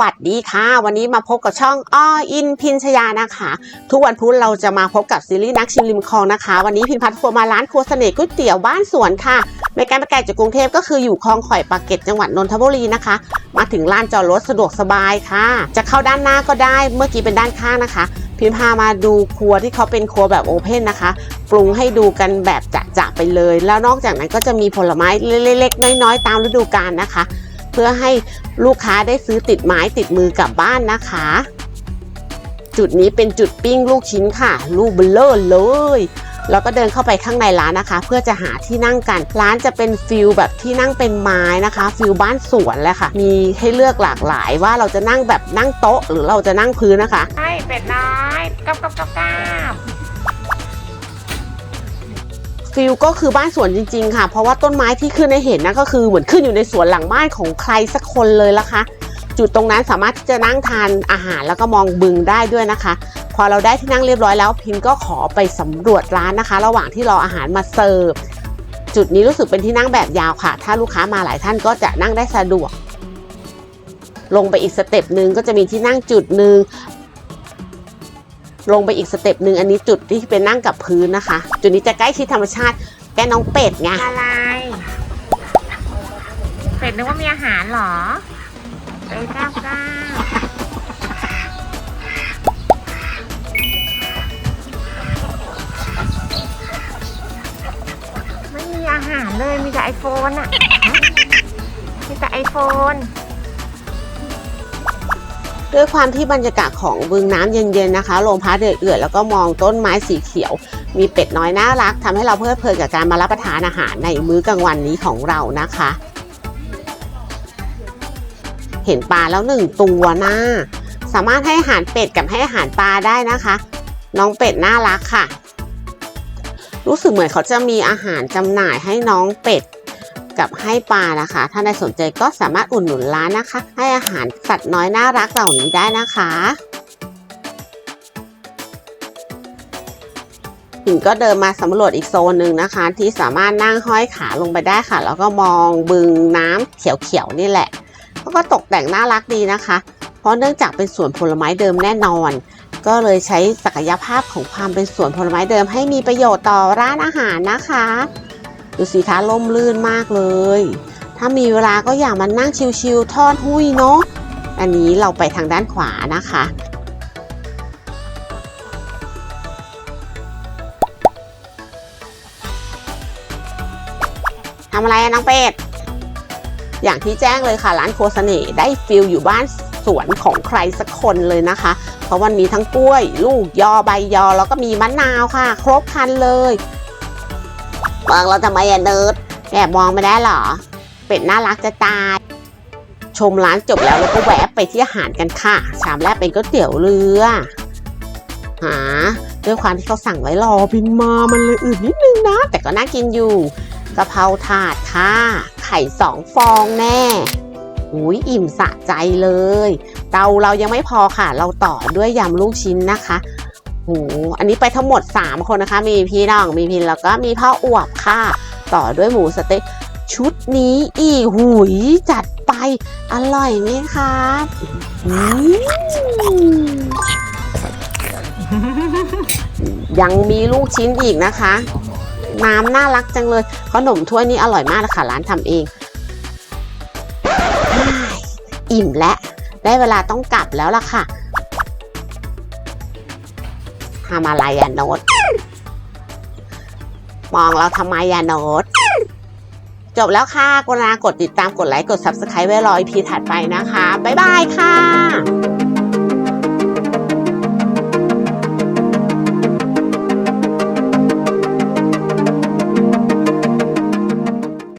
วัสดีค่ะ วันนี้มาพบกับช่องอ้ออินพินชยานะคะ ทุกวันพุธเราจะมาพบกับซีรีส์นักชิมริมคลองนะคะ วันนี้พินพัฒน์ทัวร์มาร้านครัวเสน่ห์ก๋วยเตี๋ยวบ้านสวนค่ะไม่ไกลไม่ไกลจากกรุงเทพก็คืออยู่คลองข่อยปากเกร็ดจังหวัดนนทบุรีนะคะ มาถึงลานจอดรถสะดวกสบายค่ะ จะเข้าด้านหน้าก็ได้เมื่อกี้เป็นด้านข้างนะคะ พิมพามาดูครัวที่เขาเป็นครัวแบบโอเพนนะคะปรุงให้ดูกันแบบจะๆไปเลย แล้วนอกจากนั้นก็จะมีผลไม้เล็กๆน้อยๆตามฤดูกาลนะคะ เพื่อให้ลูกค้าได้ซื้อติดไม้ติดมือกลับบ้านนะคะ จุดนี้เป็นจุดปิ้งลูกชิ้นค่ะ ลูกเบลเลอร์เลยแล้วก็เดินเข้าไปข้างในร้านนะคะ เพื่อจะหาที่นั่งกัน ร้านจะเป็นฟิลแบบที่นั่งเป็นไม้นะคะฟิลบ้านสวนเลยค่ะ มีให้เลือกหลากหลายว่าเราจะนั่งแบบนั่งโต๊ะ หรือเราจะนั่งพื้นนะคะ ใช่เป็ดน้อยกับกับกับกับ ฟิลก็คือบ้านสวนจริง ๆ ค่ะ เพราะว่าต้นไม้ที่ขึ้นให้เห็นนะก็คือเหมือนขึ้นอยู่ในสวนหลังบ้านของใครสักคนเลยละคะ จุดตรงนั้นสามารถที่จะนั่งทานอาหารแล้วก็มองบึงได้ด้วยนะคะ พอเราได้ที่นั่งเรียบร้อยแล้ว พิมก็ขอไปสำรวจร้านนะคะ ระหว่างที่รออาหารมาเสิร์ฟจุดนี้รู้สึกเป็นที่นั่งแบบยาวค่ะ ถ้าลูกค้ามาหลายท่านก็จะนั่งได้สะดวก ลงไปอีกสเต็ปหนึ่งก็จะมีที่นั่งจุดหนึ่ง ลงไปอีกสเต็ปหนึ่งอันนี้จุดที่เป็นนั่งกับพื้นนะคะ จุดนี้จะใกล้ชิดธรรมชาติแกน้องเป็ดไงอะไร เป็ดนึกว่ามีอาหารเหรอเป็ดก้าวก้าไม่มีอาหารเลยมีแต่ไอโฟนอะมีแต่ไอโฟน ด้วยความที่บรรยากาศของบึงน้ำเย็นๆนะคะ ลมพัดเอื่อยๆแล้วก็มองต้นไม้สีเขียว มีเป็ดน้อยน่ารักทำให้เราเพลิดเพลินกับการมารับประทานอาหารในมื้อกลางวันนี้ของเรานะคะ เห็นปลาแล้วหนึ่งตัวนะสามารถให้อาหารเป็ดกับให้อาหารปลาได้นะคะ น้องเป็ดน่ารักค่ะ รู้สึกเหมือนเขาจะมีอาหารจำหน่ายให้น้องเป็ด กับให้ปลานะคะ ถ้าใครสนใจก็สามารถอุดหนุนร้านนะคะ ให้อาหารสัตว์น้อยน่ารักเหล่านี้ได้นะคะหิงก็เดินมาสำรวจอีกโซนหนึ่งนะคะ ที่สามารถนั่งห้อยขาลงไปได้ค่ะ แล้วก็มองบึงน้ำเขียวๆนี่แหละแล้วก็ตกแต่งน่ารักดีนะคะ เพราะเนื่องจากเป็นสวนผลไม้เดิมแน่นอน ก็เลยใช้ศักยภาพของความเป็นสวนผลไม้เดิม ให้มีประโยชน์ต่อร้านอาหารนะคะ ดูสิคะล่มลื่นมากเลย ถ้ามีเวลาก็อยากมานั่งชิวๆทอดหุ้ยเนาะอันนี้เราไปทางด้านขวานะคะ ทำอะไรน้องเป็ด อย่างที่แจ้งเลยค่ะ ร้านโครัวเสน่ห์ได้ฟิลอยู่บ้านสวนของใครสักคนเลยนะคะ เพราะมันมีทั้งกล้วย ลูกยอใบยอ แล้วก็มีมะนาวค่ะ ครบคันเลย มองเราทำไมอะเนิร์ดแอบมองไม่ได้หรอ เป็ดน่ารักจะตาย ชมร้านจบแล้วเราก็แวะไปที่อาหารกันค่ะ ชามแรกเป็นก๋วยเตี๋ยวเรือ หา ด้วยความที่เขาสั่งไว้รอบินมามันเลยอืดนิดนึงนะ แต่ก็น่ากินอยู่กะเพราถาดค่ะ ไข่สองฟองแน่อุ้ยอิ่มสะใจเลย เตาเรายังไม่พอค่ะ เราต่อด้วยยำลูกชิ้นนะคะ โหอันนี้ไปทั้งหมด 3 คนนะคะ มีพี่น้อง มีพินแล้วก็มีพ่ออวบค่ะ ต่อด้วยหมูสเต๊กชุดนี้อีหุยจัดไป อร่อยไหมคะยังมีลูกชิ้นอีกนะคะ น้ำน่ารักจังเลยขนมถ้วยนี้อร่อยมากนะคะร้านทำเอง อิ่มและ ได้เวลาต้องกลับแล้วล่ะค่ะ ทำอะไรอะโนตมองเราทำไมอะโนตจบแล้วค่ะกรุณากดติดตามกดไลค์กด subscribe ไว้รออีพีถัดไปนะคะ บ๊ายบายค่ะ